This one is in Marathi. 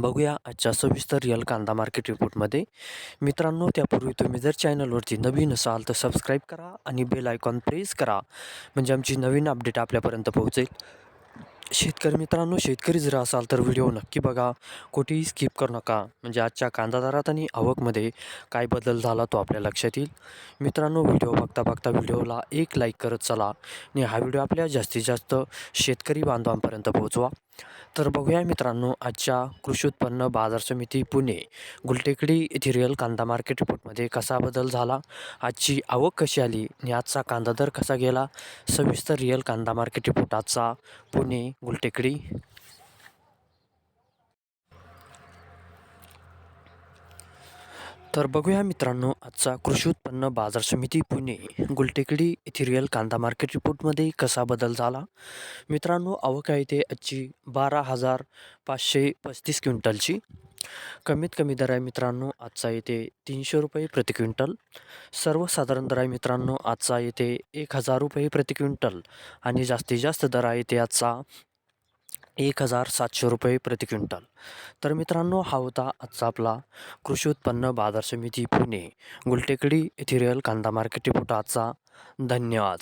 बघूया आजच्या सविस्तर रिअल कांदा मार्केट रिपोर्टमध्ये मित्रांनो त्यापूर्वी तुम्ही जर चॅनलवरती नवीन असाल तर सबस्क्राईब करा आणि बेल आयकॉन प्रेस करा. म्हणजे आमची नवीन अपडेट आपल्यापर्यंत पोहोचेल. शेतकरी मित्रांनो शेतकरी जर असाल तर व्हिडिओ नक्की बघा. कुठेही स्किप करू नका. म्हणजे आजच्या कांदा दरात आणि आवकमध्ये काय बदल झाला तो आपल्या लक्षात येईल. मित्रांनो व्हिडिओ बघता बघता व्हिडिओला एक लाईक करत चला आणि हा व्हिडिओ आपल्या जास्तीत जास्त शेतकरी बांधवांपर्यंत पोहोचवा. तर बघूया मित्रांनो आजच्या कृषी उत्पन्न बाजार समिती पुणे गुलटेकडी येथे रिअल कांदा मार्केट रिपोर्टमध्ये कसा बदल झाला? आजची आवक कशी आली? आणि आजचा कांदा दर कसा गेला? सविस्तर रिअल कांदा मार्केट रिपोर्ट आजचा पुणे गुलटेकडी. तर बघूया मित्रांनो आजचा कृषी उत्पन्न बाजार समिती पुणे गुलटेकडी येथे रिअल कांदा मार्केट रिपोर्टमध्ये कसा बदल झाला? मित्रांनो आवक आहे ते आजची बारा हजार पाचशे पस्तीस क्विंटलची. कमीत कमी दर आहे मित्रांनो आजचा येते तीनशे रुपये प्रति क्विंटल. सर्वसाधारण दर आहे मित्रांनो आजचा येते एक हजार रुपये प्रति क्विंटल. आणि जास्तीत जास्त दर आहे ते आजचा एक हजार सातशे रुपये प्रति क्विंटल. तर मित्रांनो हा होता आजचा आपला कृषी उत्पन्न बाजार समिती पुणे गुलटेकडी इथिरियल कांदा मार्केट रिपोर्ट आजचा. धन्यवाद.